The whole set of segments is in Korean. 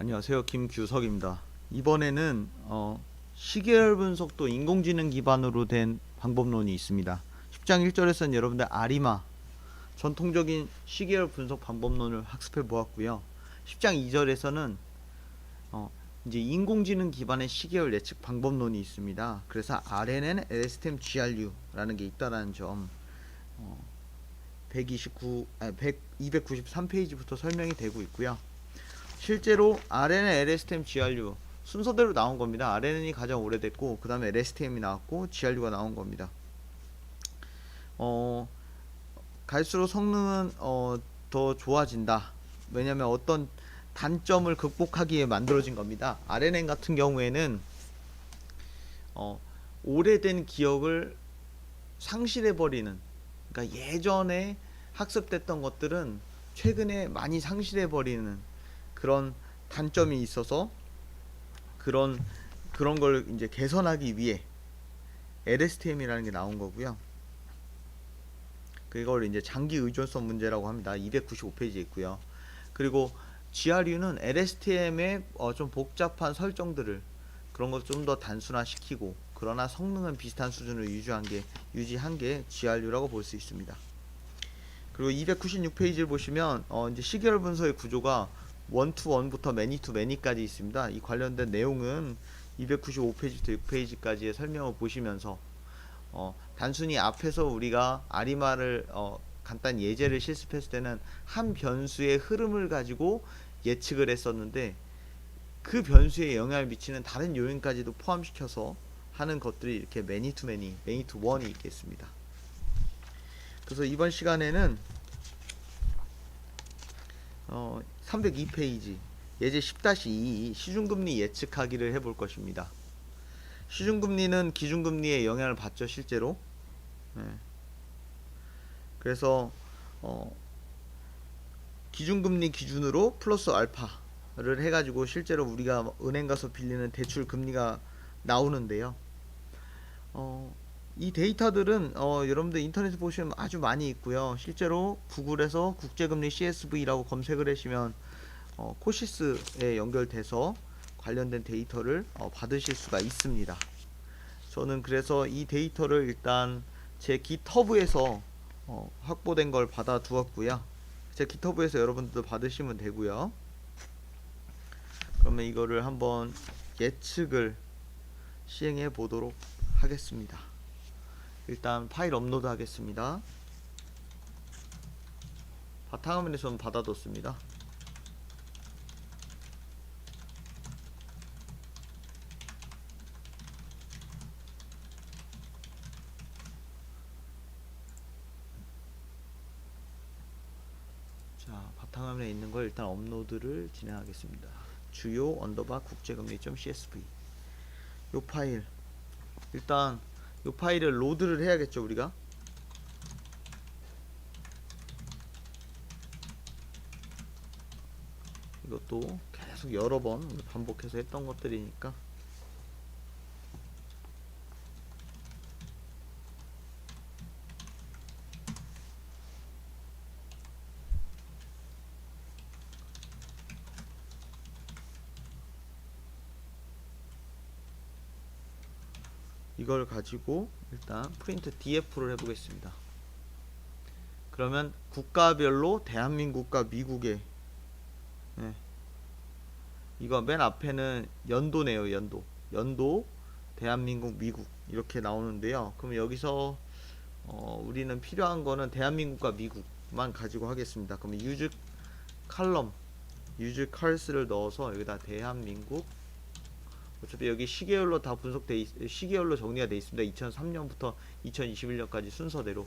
안녕하세요. 김규석입니다. 이번에는 어, 시계열 분석도 인공지능 기반으로 된 방법론이 있습니다. 10장 1절에서는 여러분들 아리마 전통적인 시계열 분석 방법론을 학습해 보았고요. 10장 2절에서는 어, 이제 인공지능 기반의 시계열 예측 방법론이 있습니다. 그래서 RNN, LSTM, GRU라는 게 있다라는 점 어, 129, 아, 100, 293페이지부터 설명이 되고 있고요. 실제로 RNN, LSTM, GRU 순서대로 나온 겁니다. RNN이 가장 오래됐고 그 다음에 LSTM이 나왔고 GRU가 나온 겁니다. 어, 갈수록 성능은 어, 더 좋아진다. 왜냐하면 어떤 단점을 극복하기에 만들어진 겁니다. RNN 같은 경우에는 어, 오래된 기억을 상실해 버리는 그러니까 예전에 학습됐던 것들은 최근에 많이 상실해 버리는 그런 단점이 있어서 그런 그런 걸 이제 개선하기 위해 LSTM이라는 게 나온 거고요. 그걸 이제 장기 의존성 문제라고 합니다. 295페이지에 있고요. 그리고 GRU는 LSTM의 어, 좀 복잡한 설정들을 그런 것 좀 더 단순화시키고 그러나 성능은 비슷한 수준을 유지한 게 유지한 게 GRU라고 볼 수 있습니다. 그리고 296페이지를 보시면 어, 이제 시계열 분석의 구조가 원투 원부터 매니 투 매니까지 있습니다. 이 관련된 내용은 295페이지부터 6페이지까지의 설명을 보시면서 어, 단순히 앞에서 우리가 아리마를 어, 간단 예제를 실습했을 때는 한 변수의 흐름을 가지고 예측을 했었는데 그 변수에 영향을 미치는 다른 요인까지도 포함시켜서 하는 것들이 이렇게 매니 투 매니, 매니 투 원이 있겠습니다. 그래서 이번 시간에는 어, 302페이지 예제 10-2 시중금리 예측하기를 해볼 것입니다. 시중금리는 기준금리에 영향을 받죠 실제로. 네. 그래서 어, 기준금리 기준으로 플러스 알파를 해가지고 실제로 우리가 은행 가서 빌리는 대출 금리가 나오는데요. 어, 이 데이터들은 어, 여러분들 인터넷에 보시면 아주 많이 있고요. 실제로 구글에서 국제금리 CSV라고 검색을 하시면 어, 코시스에 연결돼서 관련된 데이터를 어, 받으실 수가 있습니다. 저는 그래서 이 데이터를 일단 제 GitHub에서 어, 확보된 걸 받아 두었고요. 제 GitHub에서 여러분들도 받으시면 되고요. 그러면 이거를 한번 예측을 시행해 보도록 하겠습니다. 일단 파일 업로드 하겠습니다. 바탕화면에 좀 받아뒀습니다. 자, 바탕화면에 있는 걸 일단 업로드를 진행하겠습니다. 주요 언더바 국제금리.csv 요 파일 일단 요 파일을 로드를 해야겠죠 우리가? 이것도 계속 여러 번 반복해서 했던 것들이니까 이걸 가지고 일단 프린트 DF를 해보겠습니다. 그러면 국가별로 대한민국과 미국의 네. 이거 맨 앞에는 연도네요 연도 연도 대한민국 미국 이렇게 나오는데요 그럼 여기서 어, 우리는 필요한 거는 대한민국과 미국만 가지고 하겠습니다 그럼 유즈 칼럼 유즈 컬스를 넣어서 여기다 대한민국 어차피 여기 시계열로 다 분석돼 있, 시계열로 정리가 돼 있습니다. 2003년부터 2021년까지 순서대로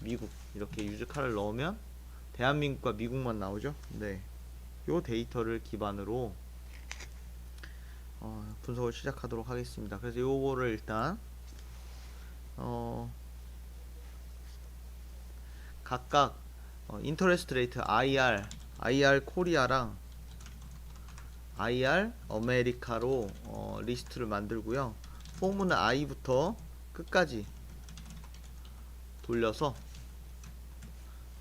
미국 이렇게 유즈카를 넣으면 대한민국과 미국만 나오죠. 네, 요 데이터를 기반으로 어, 분석을 시작하도록 하겠습니다. 그래서 요거를 일단 어, 각각 어, 인터레스트 레이트 IR, IR 코리아랑 IR 아메리카로 어, 리스트를 만들고요. 포문은 I부터 끝까지 돌려서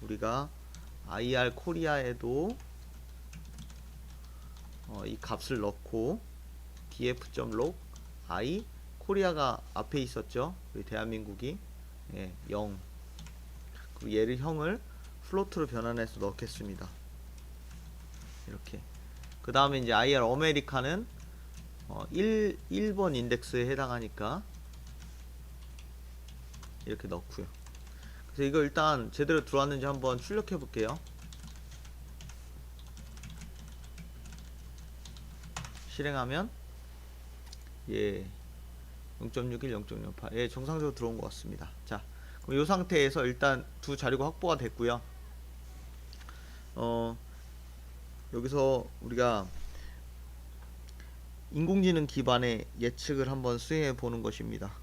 우리가 IR 코리아에도 어, 이 값을 넣고 df.log i 코리아가 앞에 있었죠. 우리 대한민국이 예, 0 그리고 얘를 형을 플로트로 변환해서 넣겠습니다. 이렇게 그 다음에 이제 IR 아메리카는 어, 1, 1번 인덱스에 해당하니까 이렇게 넣고요. 그래서 이거 일단 제대로 들어왔는지 한번 출력해 볼게요. 실행하면 예 0.61, 0.08 예, 정상적으로 들어온 것 같습니다. 자, 그럼 이 상태에서 일단 두 자료가 확보가 됐고요. 어, 여기서 우리가 인공지능 기반의 예측을 한번 수행해 보는 것입니다.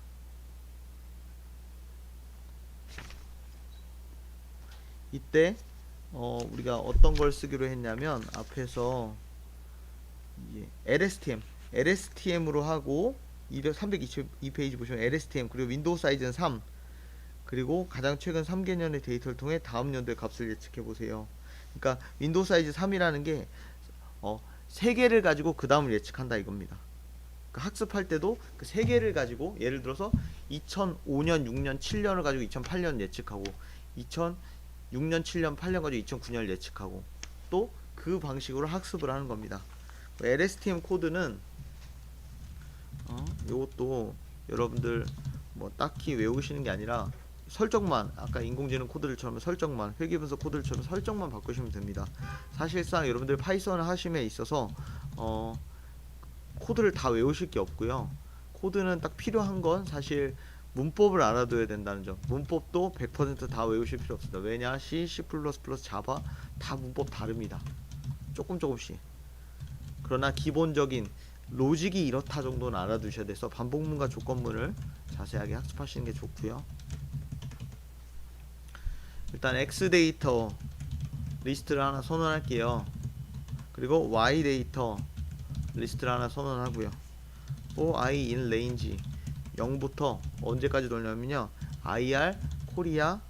이때 어, 우리가 어떤 걸 쓰기로 했냐면 앞에서 예, LSTM, LSTM으로 하고 200, 322페이지 보시면 LSTM 그리고 윈도우 사이즈는 3 그리고 가장 최근 3개년의 데이터를 통해 다음 연도의 값을 예측해 보세요. 그러니까 윈도우 사이즈 3이라는 게 어, 3개를 가지고 그 다음을 예측한다 이겁니다. 그 학습할 때도 그 3개를 가지고 예를 들어서 2005년, 6년, 7년을 가지고 2008년 예측하고 2006년, 7년, 8년 가지고 2009년을 예측하고 또 그 방식으로 학습을 하는 겁니다. LSTM 코드는 어, 이것도 여러분들 뭐 딱히 외우시는 게 아니라 설정만 아까 인공지능 코드들처럼 설정만 회계분석 코드들처럼 설정만 바꾸시면 됩니다. 사실상 여러분들 파이썬을 하심에 있어서 어, 코드를 다 외우실 게 없고요. 코드는 딱 필요한 건 사실 문법을 알아둬야 된다는 점. 문법도 100%다 외우실 필요 없습니다. 왜냐? C, C++, 자바 다 문법 다릅니다. 조금 조금씩. 그러나 기본적인 로직이 이렇다 정도는 알아두셔야 돼서 반복문과 조건문을 자세하게 학습하시는 게 좋고요. 일단 X 데이터 리스트를 하나 선언할게요. 그리고 Y 데이터 리스트를 하나 선언하고요. 또 I in range 0부터 언제까지 돌냐면요. IR 코리아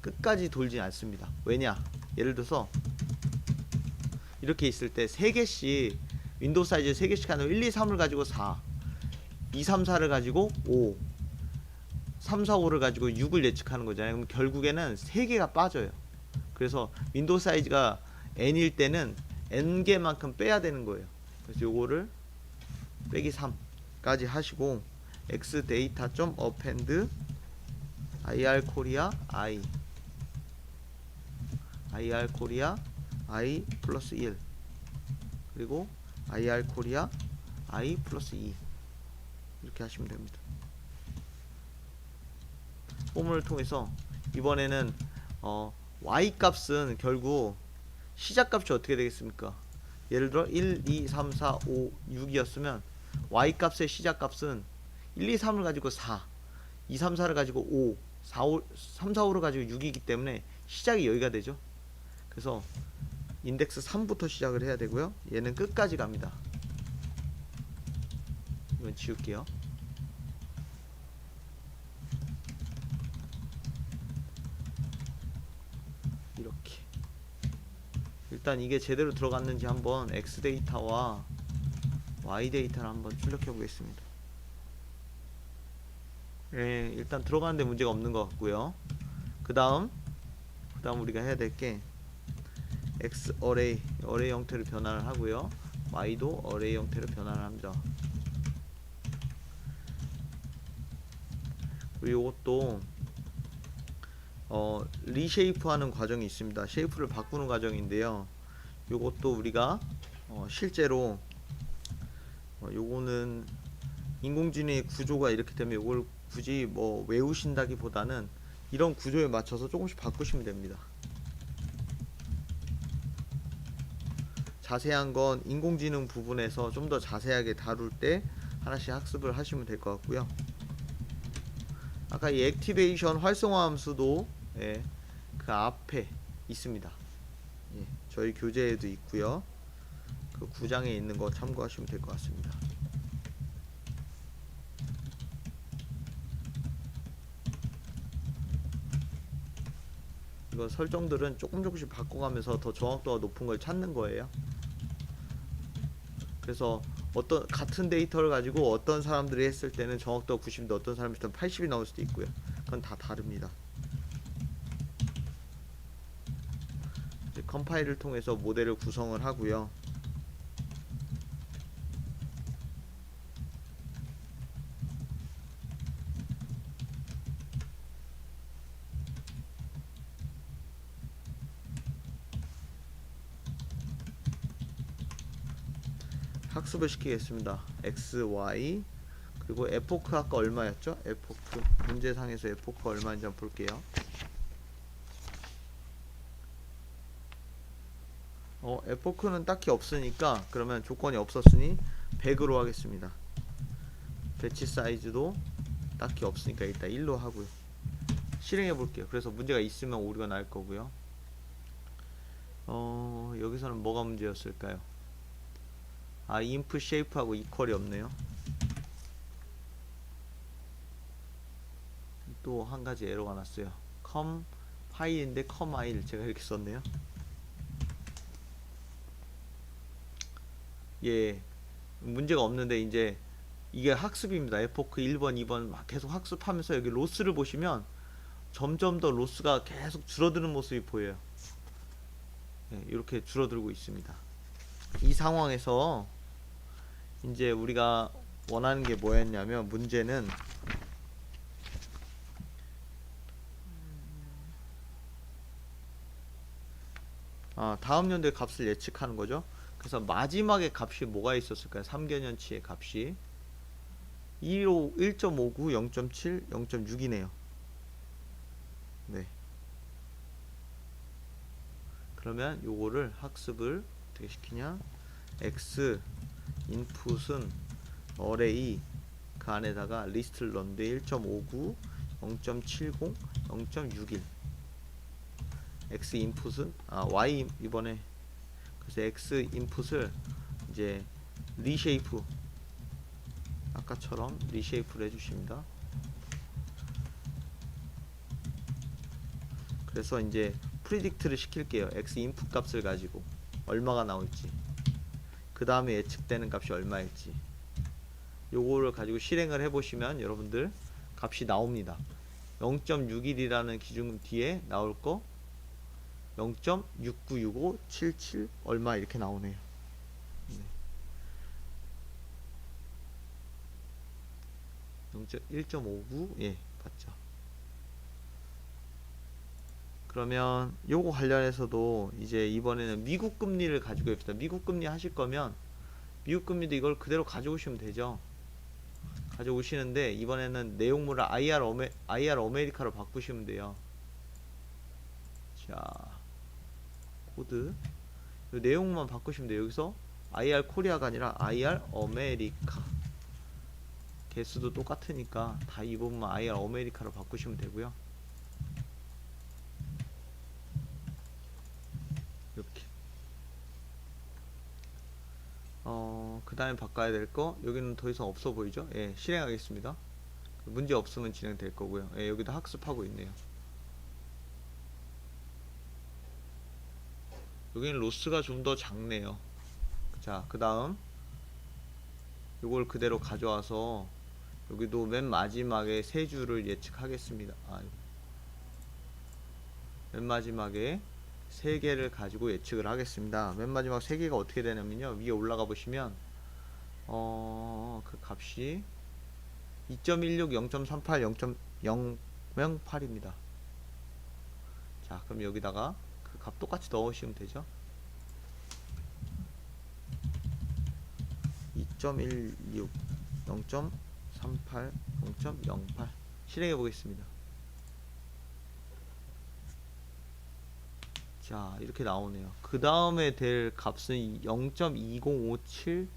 끝까지 돌지 않습니다. 왜냐? 예를 들어서 이렇게 있을 때 3개씩 윈도우 사이즈 3개씩 하는 1, 2, 3을 가지고 4 2, 3, 4를 가지고 5 3, 4, 5를 가지고 6을 예측하는 거잖아요. 그럼 결국에는 3개가 빠져요. 그래서 윈도우 사이즈가 n일 때는 n개만큼 빼야 되는 거예요. 그래서 요거를 빼기 3까지 하시고 x 데이터 점 append ir 코리아 i ir 코리아 i 플러스 1 그리고 ir 코리아 i 플러스 2 이렇게 하시면 됩니다. 포문을 통해서 이번에는 어, y 값은 결국 시작 값이 어떻게 되겠습니까? 예를 들어 1, 2, 3, 4, 5, 6이었으면 y 값의 시작 값은 1, 2, 3을 가지고 4, 2, 3, 4를 가지고 5, 4, 5, 3, 4, 5를 가지고 6이기 때문에 시작이 여기가 되죠. 그래서 인덱스 3부터 시작을 해야 되고요. 얘는 끝까지 갑니다. 이건 지울게요. 이렇게 일단 이게 제대로 들어갔는지 한번 X 데이터와 Y 데이터를 한번 출력해 보겠습니다. 예, 일단 들어가는데 문제가 없는 것 같고요. 그 다음 그 다음 우리가 해야 될 게 X 어레이 어레이 형태로 변환을 하고요. Y도 어레이 형태로 변환을 합니다. 그리고 이것도 어, 리쉐이프 하는 과정이 있습니다. 쉐이프를 바꾸는 과정인데요. 요것도 우리가 어, 실제로 어, 요거는 인공지능의 구조가 이렇기 때문에 요걸 굳이 뭐 외우신다기보다는 이런 구조에 맞춰서 조금씩 바꾸시면 됩니다. 자세한 건 인공지능 부분에서 좀 더 자세하게 다룰 때 하나씩 학습을 하시면 될 것 같고요. 아까 이 액티베이션 활성화 함수도 예, 그 앞에 있습니다. 예, 저희 교재에도 있고요. 그 구장에 있는 거 참고하시면 될 것 같습니다. 이거 설정들은 조금 조금씩 바꿔가면서 더 정확도가 높은 걸 찾는 거예요. 그래서 어떤 같은 데이터를 가지고 어떤 사람들이 했을 때는 정확도가 90인데 어떤 사람이 일단 80이 나올 수도 있고요. 그건 다 다릅니다. 컴파일을 통해서 모델을 구성을 하고요. 학습을 시키겠습니다. x, y 그리고 에포크 아까 얼마였죠? 에포크 문제상에서 에포크 얼마인지 한번 볼게요. 어, 에포크는 딱히 없으니까 그러면 조건이 없었으니 100으로 하겠습니다. 배치 사이즈도 딱히 없으니까 일단 1로 하고요. 실행해 볼게요. 그래서 문제가 있으면 오류가 날 거고요. 어, 여기서는 뭐가 문제였을까요? 아 인풋 쉐이프하고 이퀄이 없네요 또 한 가지 에러가 났어요 컴 파일인데 컴 아이를 제가 이렇게 썼네요 예 문제가 없는데 이제 이게 학습입니다. 에포크 1번 2번 막 계속 학습하면서 여기 로스를 보시면 점점 더 로스가 계속 줄어드는 모습이 보여요. 예, 이렇게 줄어들고 있습니다. 이 상황에서 이제 우리가 원하는 게 뭐였냐면 문제는 아, 다음 연도의 값을 예측하는 거죠. 그래서 마지막에 값이 뭐가 있었을까요? 3개년치의 값이 1.5, 1.59, 0.7, 0.6이네요. 네. 그러면 요거를 학습을 어떻게 시키냐? x 인풋은 array 그 안에다가 리스트를 넣는데 1.59, 0.70, 0.61 x 인풋은 아 y 이번에 그래서 x 인풋을 이제 리쉐이프 아까처럼 리쉐이프를 해주십니다. 그래서 이제 프리딕트를 시킬게요. x 인풋 값을 가지고 얼마가 나올지 그 다음에 예측되는 값이 얼마일지 요거를 가지고 실행을 해보시면 여러분들 값이 나옵니다 0.61이라는 기준 뒤에 나올 거 0.696577 얼마 이렇게 나오네요 네. 0.1.59 예 맞죠 그러면 요거 관련해서도 이제 이번에는 미국 금리를 가지고 합시다. 미국 금리 하실 거면 미국 금리도 이걸 그대로 가져오시면 되죠. 가져오시는데 이번에는 내용물을 IR 어메, IR 아메리카로 바꾸시면 돼요. 자, 코드. 요 내용만 바꾸시면 돼요. 여기서 IR 코리아가 아니라 IR 아메리카 개수도 똑같으니까 다 이 부분만 IR 아메리카로 바꾸시면 되고요. 이렇게. 어, 그 다음에 바꿔야 될 거 여기는 더 이상 없어 보이죠? 예 실행하겠습니다. 문제 없으면 진행될 거고요. 예 여기도 학습하고 있네요 여기는 로스가 좀 더 작네요 자 그 다음 요걸 그대로 가져와서 여기도 맨 마지막에 세 줄을 예측하겠습니다 아, 맨 마지막에 세 개를 가지고 예측을 하겠습니다. 맨 마지막 세 개가 어떻게 되냐면요. 위에 올라가 보시면 어, 그 값이 2.16, 0.38, 0.008입니다. 자, 그럼 여기다가 그 값 똑같이 넣으시면 되죠. 2.16, 0.38, 0.08 실행해 보겠습니다. 자 이렇게 나오네요. 그 다음에 될 값은 0.2057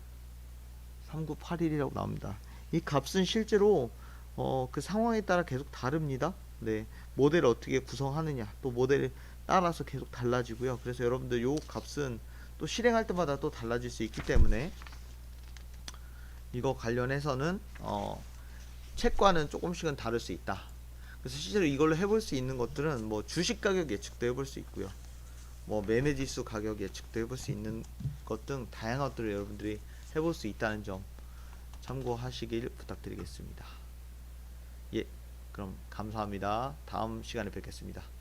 3981이라고 나옵니다. 이 값은 실제로 어, 그 상황에 따라 계속 다릅니다. 네. 모델을 어떻게 구성하느냐 또 모델에 따라서 계속 달라지고요 그래서 여러분들 요 값은 또 실행할 때마다 또 달라질 수 있기 때문에 이거 관련해서는 어, 책과는 조금씩은 다를 수 있다 그래서 실제로 이걸로 해볼 수 있는 것들은 뭐 주식 가격 예측도 해볼 수 있고요 뭐 매매 지수 가격 예측도 해볼 수 있는 것 등 다양한 것들을 여러분들이 해볼 수 있다는 점 참고하시길 부탁드리겠습니다. 예, 그럼 감사합니다. 다음 시간에 뵙겠습니다.